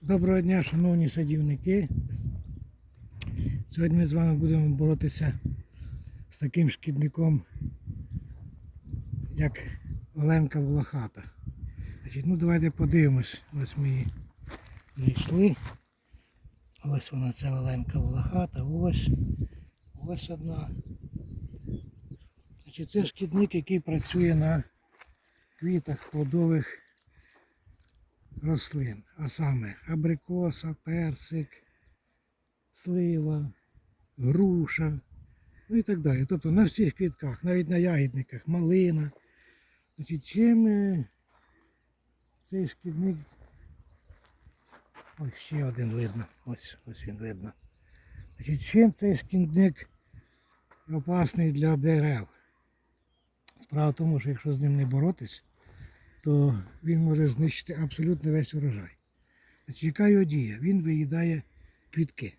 Доброго дня, шановні садівники. Сьогодні ми з вами будемо боротися з таким шкідником, як Оленка Волохата. Ну давайте подивимось. Ось ми її знайшли. Ось вона ця Оленка Волохата. Ось. Ось одна. Значить, це шкідник, який працює на квітах плодових рослин, а саме абрикоса, персик, слива, груша, ну і так далі. Тобто на всіх квітках, навіть на ягідниках, малина. Значить, чим е, цей шкідник. Ось ще один видно. Ось, ось він видно. Значить, чим цей шкідник опасний для дерев? Справа в тому, що якщо з ним не боротись, то він може знищити абсолютно весь урожай. Значить, яка його дія? Він виїдає квітки.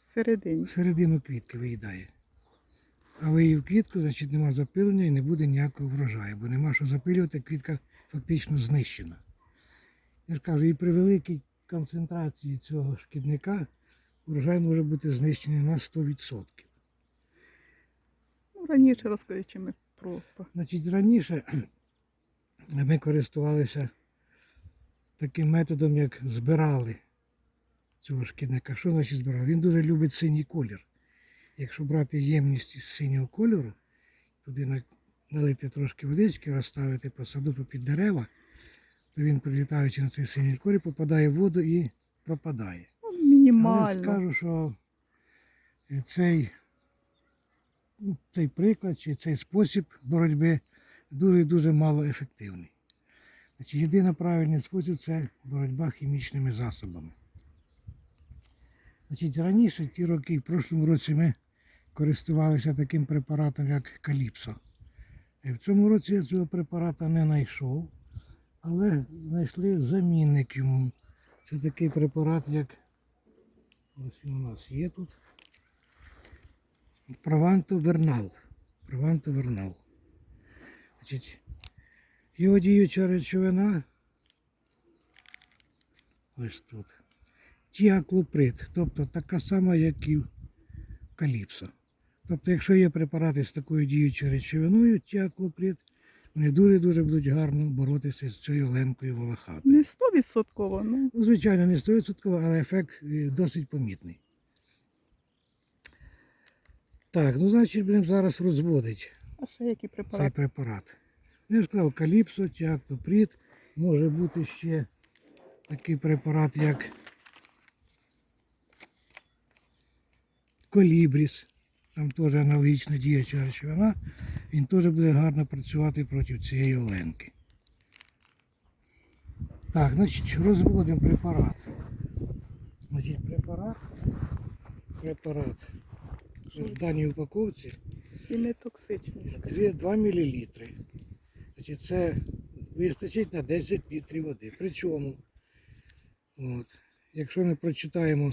Всередині. Всередину квітки виїдає. А виїв квітку, значить нема запилення і не буде ніякого врожаю, бо нема що запилювати, квітка фактично знищена. Я ж кажу, і при великій концентрації цього шкідника урожай може бути знищений на 100%. Ну, раніше розкажіть, чи ми про- Значить, раніше ми користувалися таким методом, як збирали цього шкідника. Що значить збирали? Він дуже любить синій колір. Якщо брати ємність із синього кольору, туди налити трошки водички, розставити по саду попід дерева, то він, прилітаючи на цей синій колір, попадає в воду і пропадає. ну, Але скажу, що е, цей, ну, цей приклад чи цей спосіб боротьби дуже дуже мало ефективний. Значить, єдиний правильний спосіб це боротьба хімічними засобами. Значить, раніше, ті роки, в прошлому році ми користувалися таким препаратом, як Каліпсо. Е, В цьому році я цього препарата не знайшов, але знайшли замінник йому. Це такий препарат, як Ось він у нас є тут. Прованто Вернал. Прованто його діюча речовина. Ось тут. Тіаклоприд, тобто така сама, як і в каліпсо. Тобто, якщо є препарати з такою діючою речовиною, тіаклоприд, вони дуже-дуже будуть гарно боротися з цією ленкою волохатою. Не стовідсотково, ну. Ну, звичайно, не 100%, але ефект е, досить помітний. Так, ну значить будемо зараз розводити А ще які цей препарати? препарат. Я ж сказав, каліпсо, тіаклоприд, може бути ще такий препарат, як колібріс. Там теж аналогічна діяча речовина. Він теж буде гарно працювати проти цієї оленки. Так, значить, розводимо препарат. Значить, препарат, препарат в даній упаковці І не токсичні. 2 мл. Це вистачить на 10 літрів води. Причому, от, якщо ми прочитаємо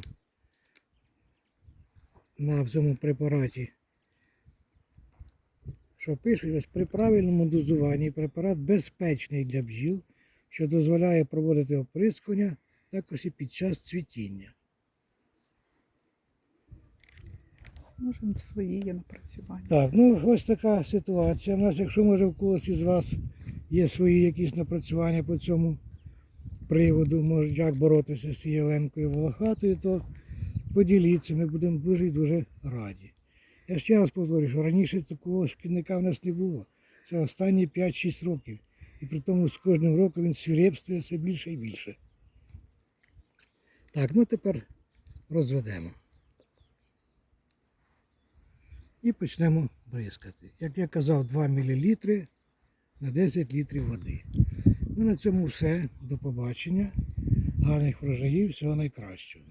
на цьому препараті, що пишуть, ось при правильному дозуванні препарат безпечний для бджіл, що дозволяє проводити оприскування також і під час цвітіння. Може, свої є напрацювання. Так, ну ось така ситуація. У нас, якщо може в когось із вас є свої якісь напрацювання по цьому приводу, може як боротися з цією ленкою волохатою, то поділіться, ми будемо дуже і дуже раді. Я ще раз повторюю, що раніше такого шкідника в нас не було. Це останні 5-6 років. І при тому з кожним роком він свирепствує все більше і більше. Так, ну тепер розведемо. І почнемо бризкати. Як я казав, 2 мл на 10 літрів води. Ну, на цьому все. До побачення. Гарних врожаїв, всього найкращого.